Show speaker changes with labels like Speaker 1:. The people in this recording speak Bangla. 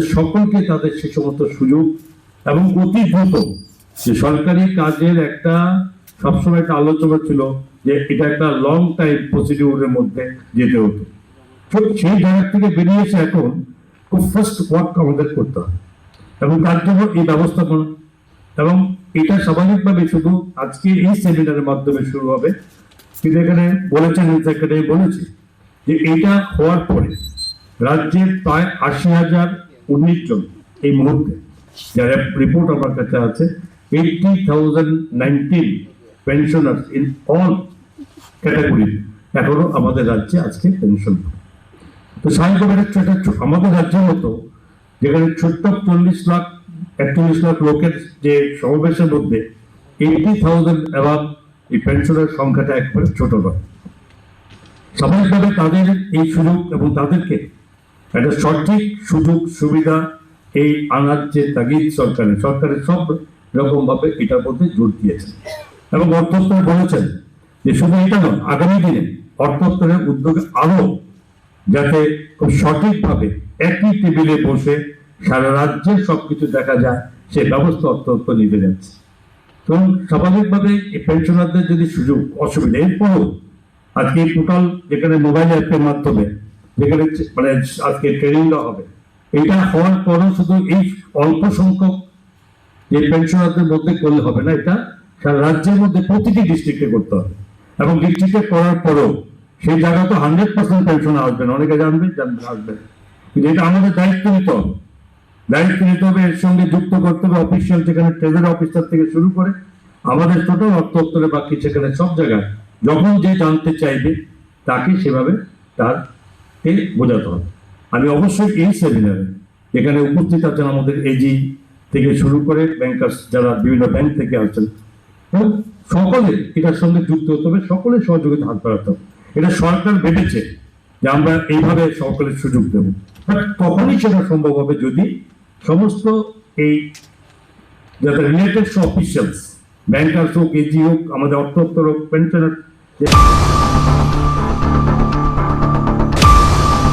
Speaker 1: সকলকে তাদের সে সমস্ত সুযোগ এবং অতি দ্রুত যে সরকারি কাজের একটা সবসময় একটা আলোচনা ছিল যে এটা একটা লং টাইম প্রসিডিউরের মধ্যে যেতে হতো। তো সেই জায়গা থেকে বেরিয়ে এসে এখন খুব ফার্স্ট ওয়ার্ক আমাদের করতে হবে এবং তার জন্য এই ব্যবস্থাপনা এবং এটা স্বাভাবিকভাবে শুধু আজকে এই সেমিনারের মাধ্যমে শুরু হবে। কিন্তু এখানে বলেছেন বলেছে যে এটা হওয়ার পরে রাজ্যের প্রায় আশি হাজার উনিশ জন এই মুহূর্তে। যারা রিপোর্ট আমার কাছে আছে eighty thousand nineteen pensioner in all category এখনও আমাদের রাজ্যে আজকে পেনশন তো স্বাভাবিকভাবে একটা আমাদের রাজ্যের মতো যেখানে ছোট্ট চল্লিশ লাখ, একচল্লিশ লাখ লোকের যে সমাবেশের মধ্যে এইটি থাউজেন্ড অ্যাভাব এই পেনশনের সংখ্যাটা একবারে ছোট নয়। স্বাভাবিকভাবে তাদের এই সুযোগ এবং তাদেরকে একটা সঠিক, সুযোগ, সুবিধা এই আনার যে তাগিদ সরকারের। সরকারের সব রকম ভাবে এটার মধ্যে জোর দিয়েছে। এবং অর্থদপ্তর বলেছেন যে শুধু এটা নয়, আগামী দিনে অর্থদপ্তরের উদ্যোগে আরও যাতে খুব সঠিকভাবে একই টেবিলে বসে সারা রাজ্যের সবকিছু দেখা যায়, সে ব্যবস্থা অত্যন্ত নিতে যাচ্ছে। তো স্বাভাবিকভাবে এই পেনশনারদের যদি সুযোগ অসুবিধা, এরপরও আজকে টোটাল যেখানে মোবাইল অ্যাপের মাধ্যমে যেখানে মানে আজকে ট্রেনিং দেওয়া হবে। এটা হওয়ার পরও শুধু এই অল্প সংখ্যক যে পেনশনারদের মধ্যে করলে হবে না এটা সারা রাজ্যের মধ্যে প্রতিটি ডিস্ট্রিক্টে করতে হবে। এবং ডিস্ট্রিক্টে করার সেই জায়গা তো হান্ড্রেড পার্সেন্ট পেনশন আসবে না, অনেকে জানবে আসবে কিন্তু এটা আমাদের দায়িত্ব নিতে হবে। দায়িত্ব নিতে হবে, এর সঙ্গে যুক্ত করতে হবে অফিসিয়াল যেখানে ট্রেজারি অফিসার থেকে শুরু করে আমাদের অর্থ দপ্তরে বাকি সেখানে সব জায়গায় যখন যে জানতে চাইবে, তাকে সেভাবে তার কে বোঝাতে হবে? আমি অবশ্যই এই সেমিনারে এখানে উপস্থিত আছেন আমাদের এজি থেকে শুরু করে ব্যাংকার্স যারা বিভিন্ন ব্যাংক থেকে আসছেন। সকলে এটার সঙ্গে যুক্ত হতে হবে সকলে সহযোগিতা হাত বাড়াতে হবে। এটা সরকার ভেবেছে যে আমরা এইভাবে সকলের সুযোগ দেব। তখনই সেটা সম্ভব হবে যদি সমস্ত এই যাতে রিলেটেড অফিসিয়ালস ব্যাংকার্স হোক এজি হোক, আমাদের অর্থ হোক পেনশনার